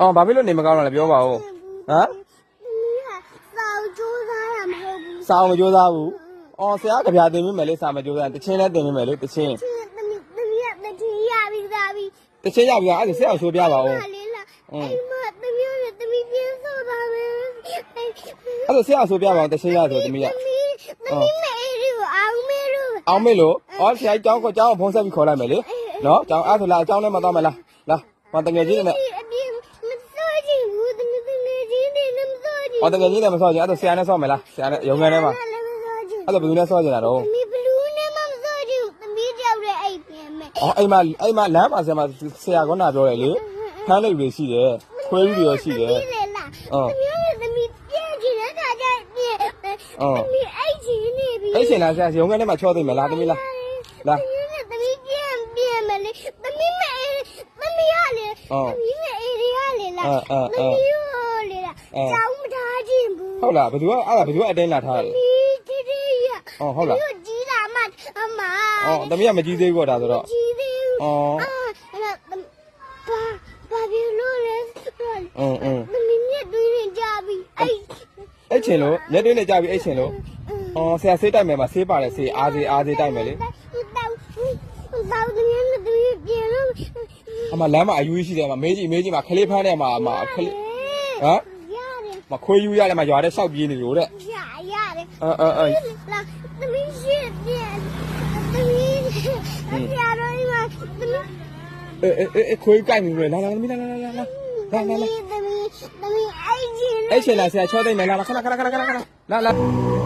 အော်ဘာဖြစ်လို့နေမကောင်းတော့လဲပြောပါဦးဟမ်သမီးကစောက်ကျိုးသားတာမဟုတ်ဘူးစာအောင်မကြိုးစားဘူးအော်ဆရာကဗျာတင်မိမယ်လေစာမကြိုးစားတချင်းလည်းတင်မိမယ်လေတချင်းချင်းသမီးသမီးကတတိယပြီးသားပြီတချင်းရပြီလားအဲ့ဒါဆရာအောင်ရှိုးပြပါဦးဟာလေးလားအိမ်မသမီးကသမီးပြင်းဆိုတာပဲအဲ့ဒါဆရာအောင်ရှိုးပြပါဦးတချင်းရဆိုသမီးကသမီးသမီးမေရီကိုအောင်မေလို့အောင်မေလို့အော်ဆရာကြီးကျောင်းကိုကျောင်းကိုဖုန်းဆက်ပြီးခေါ်လိုက်မယ်လေနော်ကျောင်းအဲ့ဆိုလာကျောင်းထဲမှာသွားမယ်လားလာမတငယ်ချင်းနဲ့ စိုးချင်အော်တငယ်ချင်းနဲ့မဆော့ချင်အဲ့ဒါဆရာနဲ့ဆော့မယ်လားဆရာနဲ့ရုံငန်းထဲမှာလည်းမစိုးချင်အဲ့ဒါဘယ်သူနဲ့ဆော့ချင်တာတော့သမီးဘလူးနဲ့မမစိုးချင်သမီးကြောက်တဲ့အိတ်ပြင်မယ်အော်အိမ်မှာအိမ်မှာလမ်းမှာဆရာမဆရာကနာပြောတယ်လေဖမ်းလိုက်တွေရှိတယ်ခွဲပြီးတွေရောရှိတယ်သမီးလေလားသမီးကသမီးပြည့်ချင်တဲ့ခါကျပြည့်သမီးအိတ်ချင်နေပြီအဲ့ရှင်လားဆရာရုံငန်းထဲမှာချောသိမ့်မယ်လားသမီးလားလားသမီးနဲ့သမီးပြန်ပြန်မလေးသမီးမအေးသမီးရလေသမီးမအေးရလေလားသမီးရောလေလားကြောင်းမထားခြင်းဘူး ဟုတ်လားဘယ်သူကအဲ့ဒါဘယ်သူကအတင်းလာထားတယ်သမီးတည်းတည်းရအော်ဟုတ်လားသမီးကြီးလာမှအမအော်သမီးကမကြီးသေးဘူးတော့ဒါဆိုတော့ကြီးသေးဘူးအော်အာအဲ့ဒါဘာဘာပြောလို့လဲအင်းအင်းသမီးမြတ်တွင်းနေကြပြီအဲ့အဲ့ချင်လို့လက်တွင်းနဲ့ကြာပြီအဲ့ချင်လို့အော်ဆရာဆေးတိုက်မယ်မှာဆေးပါတယ်ဆေးအားဆေးအားဆေးတိုက်မယ်လေတောက်တောက်သမီးနဲ့သမီးပြန်လို့အမလမ်းမှာအယူကြီးရှိတယ်မှာမေးကြည့်မေးကြည့်မှာခလေးဖမ်းတယ်မှာမှာခလေးဟမ်ရတယ် မခွေးယူရတယ်မှာရွာတဲ့ဆောက်ပြေးနေလို့တဲ့ရရတယ်အဲအဲအဲလာသမီးရှိပြန်သမီးဆရာတော်ကြီးကသမီးအဲအဲအဲခွေးကြိုက်နေလို့လာလာသမီးလာလာလာလာလာလာလာသမီးသမီးသမီးအဲ့ကြီးအဲ့ချင်လားဆရာချောသိမ့်မယ်လာလာခဏခဏခဏခဏခဏလာလာ